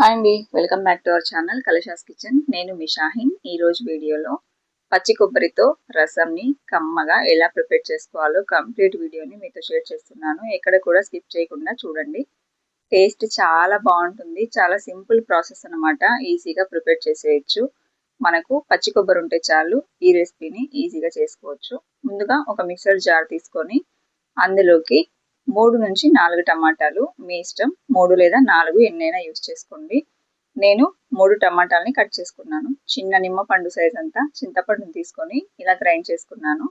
Hi అండి welcome back to our channel Kalasha's kitchen. నేను మీ షాహిన్. ఈ రోజు వీడియోలో పచ్చి కొబ్బరితో రసంని కమ్మగా ఎలా ప్రిపేర్ చేసుకోవాలో కంప్లీట్ వీడియోని మీతో షేర్ చేస్తున్నాను. ఎక్కడ కూడా స్కిప్ చేయకుండా చూడండి. టేస్ట్ చాలా బాగుంటుంది. చాలా సింపుల్ ప్రాసెస్ అనమాట ఈజీగా ప్రిపేర్ చేసేయచ్చు. మనకు పచ్చి కొబ్బరి ఉంటే చాలు ఈ రెసిపీని ఈజీగా చేసుకోవచ్చు. ముందుగా ఒక మిక్సర్ జార్ తీసుకొని అందులోకి మూడు నుంచి నాలుగు టమాటాలు మీ ఇష్టం. మూడు లేదా నాలుగు ఎన్నైనా యూజ్ చేసుకోండి. నేను మూడు టమాటాలని కట్ చేసుకున్నాను. చిన్న నిమ్మ పండు సైజ్ అంతా చింతపండుని తీసుకొని ఇలా గ్రైండ్ చేసుకున్నాను.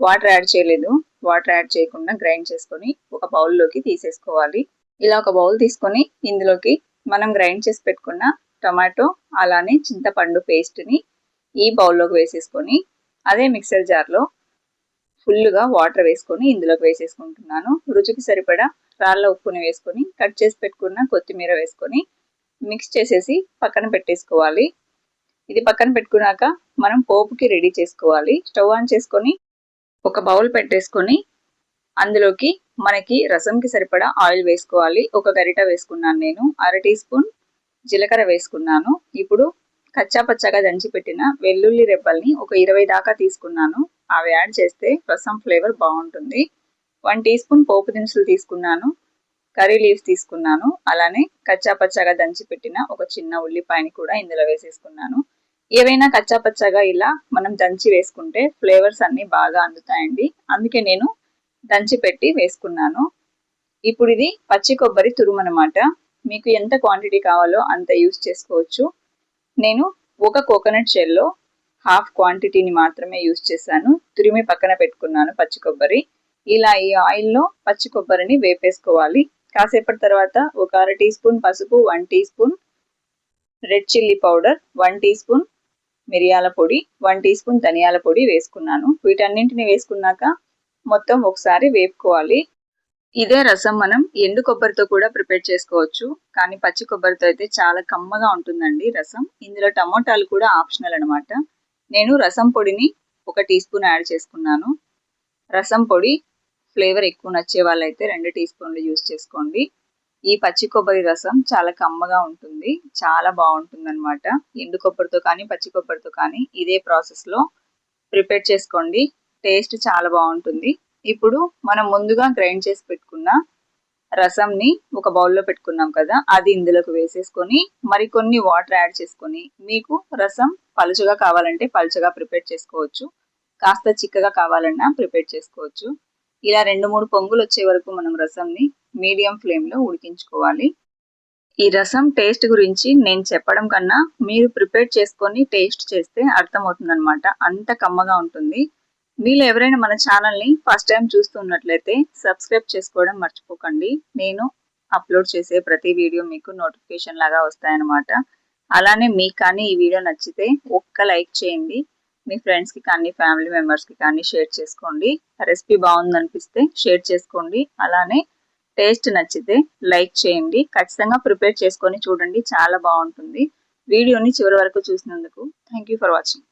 వాటర్ యాడ్ చేయలేదు. వాటర్ యాడ్ చేయకుండా గ్రైండ్ చేసుకొని ఒక బౌల్లోకి తీసేసుకోవాలి. ఇలా ఒక బౌల్ తీసుకొని ఇందులోకి మనం గ్రైండ్ చేసి పెట్టుకున్న టమాటో అలానే చింతపండు పేస్ట్ని ఈ బౌల్లోకి వేసేసుకొని అదే మిక్సర్ జార్లో ఫుల్గా వాటర్ వేసుకొని ఇందులోకి వేసేసుకుంటున్నాను. రుచికి సరిపడా రాళ్ళ ఉప్పుని వేసుకొని కట్ చేసి పెట్టుకున్న కొత్తిమీర వేసుకొని మిక్స్ చేసేసి పక్కన పెట్టేసుకోవాలి. ఇది పక్కన పెట్టుకున్నాక మనం పోపుకి రెడీ చేసుకోవాలి. స్టవ్ ఆన్ చేసుకొని ఒక బౌల్ పెట్టేసుకొని అందులోకి మనకి రసంకి సరిపడా ఆయిల్ వేసుకోవాలి. ఒక గరిట వేసుకున్నాను నేను. అర టీ స్పూన్ జీలకర్ర వేసుకున్నాను. ఇప్పుడు కచ్చా పచ్చగా దంచి పెట్టిన వెల్లుల్లి రెబ్బల్ని ఒక ఇరవై దాకా తీసుకున్నాను. అవి యాడ్ చేస్తే రసం ఫ్లేవర్ బాగుంటుంది. వన్ టీ స్పూన్ పోపు దినుసులు తీసుకున్నాను. కర్రీ లీవ్స్ తీసుకున్నాను. అలానే కచ్చా పచ్చగా దంచి పెట్టిన ఒక చిన్న ఉల్లిపాయని కూడా ఇందులో వేసేసుకున్నాను. ఏవైనా కచ్చా పచ్చగా ఇలా మనం దంచి వేసుకుంటే ఫ్లేవర్స్ అన్ని బాగా అందుతాయండి. అందుకే నేను దంచి పెట్టి వేసుకున్నాను. ఇప్పుడు ఇది పచ్చి కొబ్బరి తురుమనమాట మీకు ఎంత క్వాంటిటీ కావాలో అంత యూస్ చేసుకోవచ్చు. నేను ఒక కోకోనట్ షెల్లో హాఫ్ క్వాంటిటీని మాత్రమే యూస్ చేశాను. తురిమి పక్కన పెట్టుకున్నాను పచ్చి కొబ్బరి. ఇలా ఈ ఆయిల్లో పచ్చి కొబ్బరిని వేపేసుకోవాలి. కాసేపటి తర్వాత ఒక అర టీ స్పూన్ పసుపు one teaspoon red chilli powder one teaspoon మిరియాల పొడి వన్ టీ స్పూన్ ధనియాల పొడి వేసుకున్నాను. వీటన్నింటిని వేసుకున్నాక మొత్తం ఒకసారి వేపుకోవాలి. ఇదే రసం మనం ఎండు కొబ్బరితో కూడా ప్రిపేర్ చేసుకోవచ్చు. కానీ పచ్చి కొబ్బరితో అయితే చాలా కమ్మగా ఉంటుందండి రసం. ఇందులో టమోటాలు కూడా ఆప్షనల్ అనమాట నేను రసం పొడిని ఒక టీ స్పూన్ యాడ్ చేసుకున్నాను. రసం పొడి ఫ్లేవర్ ఎక్కువ నచ్చే వాళ్ళైతే రెండు టీ స్పూన్లు యూస్ చేసుకోండి. ఈ పచ్చి కొబ్బరి రసం చాలా కమ్మగా ఉంటుంది. చాలా బాగుంటుంది అనమాట ఎండు కొబ్బరితో కానీ పచ్చి కొబ్బరితో కానీ ఇదే ప్రాసెస్లో ప్రిపేర్ చేసుకోండి. టేస్ట్ చాలా బాగుంటుంది. ఇప్పుడు మనం ముందుగా గ్రైండ్ చేసి పెట్టుకున్న రసంని ఒక బౌల్లో పెట్టుకున్నాం కదా అది ఇందులోకి వేసేసుకొని మరికొన్ని వాటర్ యాడ్ చేసుకొని మీకు రసం పలుచగా కావాలంటే పలుచగా ప్రిపేర్ చేసుకోవచ్చు. కాస్త చిక్కగా కావాలన్నా ప్రిపేర్ చేసుకోవచ్చు. ఇలా రెండు మూడు పొంగులు వచ్చే వరకు మనం రసంని మీడియం ఫ్లేమ్లో ఉడికించుకోవాలి. ఈ రసం టేస్ట్ గురించి నేను చెప్పడం కన్నా మీరు ప్రిపేర్ చేసుకొని టేస్ట్ చేస్తే అర్థమవుతుంది అంత కమ్మగా ఉంటుంది. మీలో ఎవరైనా మన ఛానల్ని ఫస్ట్ టైం చూస్తున్నట్లయితే సబ్స్క్రైబ్ చేసుకోవడం మర్చిపోకండి. నేను అప్లోడ్ చేసే ప్రతి వీడియో మీకు నోటిఫికేషన్ లాగా వస్తాయన్నమాట. అలానే మీకు కానీ ఈ వీడియో నచ్చితే ఒక్క లైక్ చేయండి. మీ ఫ్రెండ్స్కి కానీ ఫ్యామిలీ మెంబర్స్కి కానీ షేర్ చేసుకోండి. రెసిపీ బాగుందనిపిస్తే షేర్ చేసుకోండి. అలానే టేస్ట్ నచ్చితే లైక్ చేయండి. ఖచ్చితంగా ప్రిపేర్ చేసుకొని చూడండి. చాలా బాగుంటుంది. వీడియోని చివరి వరకు చూసినందుకు థ్యాంక్ ఫర్ వాచింగ్.